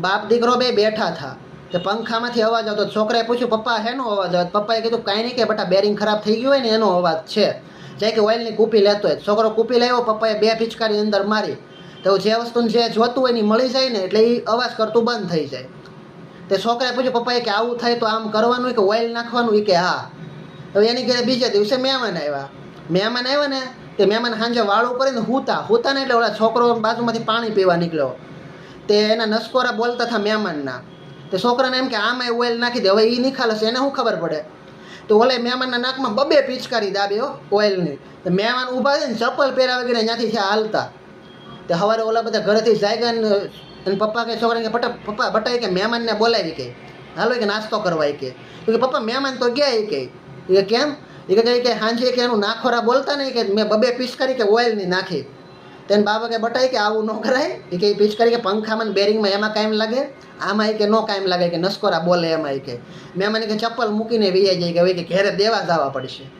બાપ દીકરો બે બેઠા હતા તે પંખામાંથી અવાજ આવતો, છોકરાએ પૂછ્યું, પપ્પા હેનો અવાજ આવે પપ્પાએ કીધું, કાંઈ નહીં કે બેટા બેરિંગ ખરાબ થઈ ગયું હોય ને એનો અવાજ છે. જે કે ઓઇલની કૂપી લેતો હોય. છોકરો કૂપી લેવો પપ્પાએ બે પિચકારી અંદર મારી. તો જે વસ્તુને જે જોતું હોય ને મળી જાય ને એટલે એ અવાજ કરતું બંધ થઈ જાય. તે છોકરાએ પૂછ્યું, પપ્પાએ કે આવું થાય તો આમ કરવાનું કે ઓઇલ નાખવાનું? એ કે, હા. હવે એની ઘરે બીજે દિવસે મહેમાન આવ્યા. મહેમાન આવ્યા ને, તે મહેમાન સાંજે વાળું કરીને હૂતા. હૂતા ને એટલે ઓલા છોકરો બાજુમાંથી પાણી પીવા નીકળ્યો. તે એના નસકોરા બોલતા હતા મહેમાનના. તે છોકરાને એમ કે, આમાં ઓઇલ નાખી દે, હવે એ નિખાલશે એને શું ખબર પડે? તો ઓલે મહેમાનના નાકમાં બબે પિચકારી દાબી ઓઇલની. તો મહેમાન ઊભા છે ને ચપ્પલ પહેરા વગેરે ત્યાંથી થયા હાલતા. તે સવારે ઓલા બધા ઘરેથી જાગ્યા ને એને પપ્પા કે છોકરાને કે પટા પપ્પા બટા કે, મહેમાનને બોલાવી કે. હાલો કે નાસ્તો કરવા કે. કે, પપ્પા, મહેમાન તો ગયા કે. કેમ? એ કે હાંજે કે એનું નાખોરા બોલતા નહીં કે, મેં બબે કરી કે ઓઇલની નાખી. તેને બાબા કે બટાઈ કે આવું ન કરાય. એ કે પિચકારી કે પંખામાં બેરિંગમાં એમાં કાયમ લાગે. આમાં કે નો કાયમ લાગે કે નસકોરા બોલે એમાં કે. મને કે ચપ્પલ મૂકીને વી જાય કે હવે કે ઘેરે દેવા જવા પડશે.